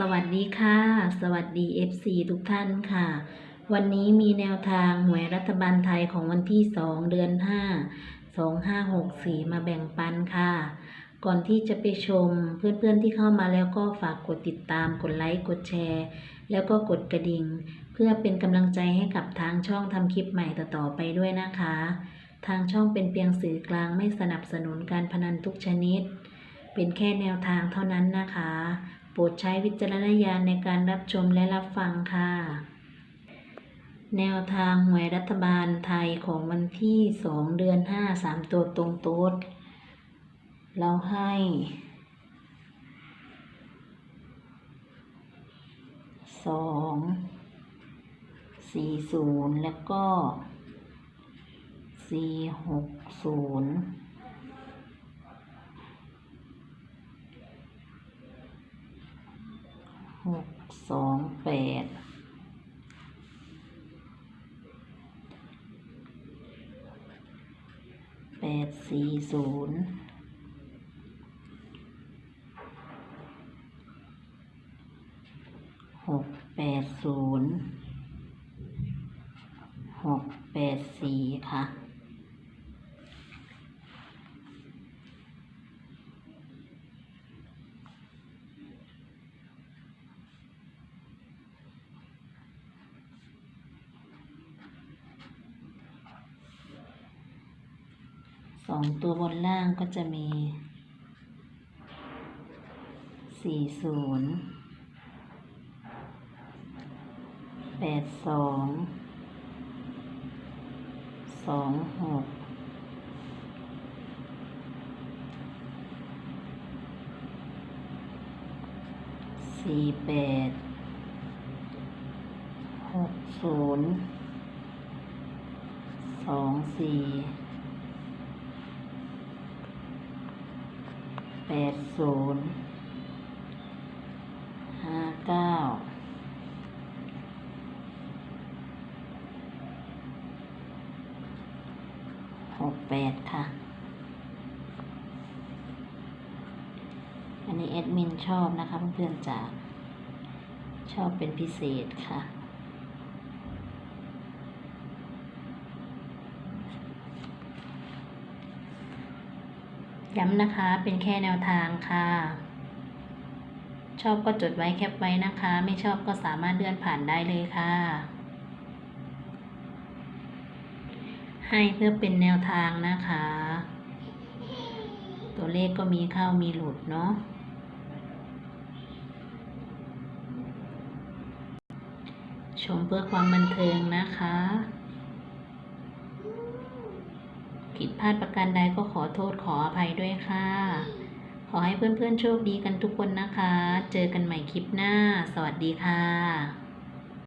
สวัสดีค่ะ สวัสดี FC ทุกท่านค่ะ วันนี้มีแนวทางหวยรัฐบาลไทยของวันที่ 2 เดือน 5 2564 มาแบ่งปันค่ะ ก่อนที่จะไปชมเพื่อนๆที่เข้ามาแล้วก็ฝากกดติดตามกดไลค์กดแชร์ แล้วก็กดกระดิ่ง เพื่อเป็นกำลังใจให้กับทางช่องทำคลิปใหม่ต่อๆไปด้วยนะคะ ทางช่องเป็นเพียงสื่อกลางไม่สนับสนุนการพนันทุกชนิด เป็นแค่แนวทางเท่านั้นนะคะ ปรดใช้วิจารณญาณในการรับชมและรับฟังค่ะ แนวทางหวยรัฐบาลไทยของวันที่ 2 เดือน 5 3 ตัวตรงโต๊ดเราให้สองสี่ศูนย์แล้วก็สี่หกศูนย์ หกสองแปดแปดสี่ศูนย์หกแปดศูนย์หกแปดสี่ค่ะ สองตัวบนล่างก็จะมีสี่ศูนย์แปดสองสองหกสี่แปดหกศูนย์สองสี่ แปดศูนย์ห้าเก้าหกแปดค่ะ อันนี้แอดมินชอบนะคะเพื่อนๆจ๋าชอบเป็นพิเศษค่ะ ย้ำนะคะเป็นแค่แนวทางค่ะ ชอบก็จดไว้แคปไว้นะคะ ไม่ชอบก็สามารถเลื่อนผ่านได้เลยค่ะ ให้เพื่อเป็นแนวทางนะคะ ตัวเลขก็มีเข้ามีหลุดเนาะชมเพื่อความบันเทิงนะคะ ผิดพลาดประการใดก็ขอโทษขออภัยด้วยค่ะ ขอให้เพื่อนๆโชคดีกันทุกคนนะคะ เจอกันใหม่คลิปหน้า สวัสดีค่ะ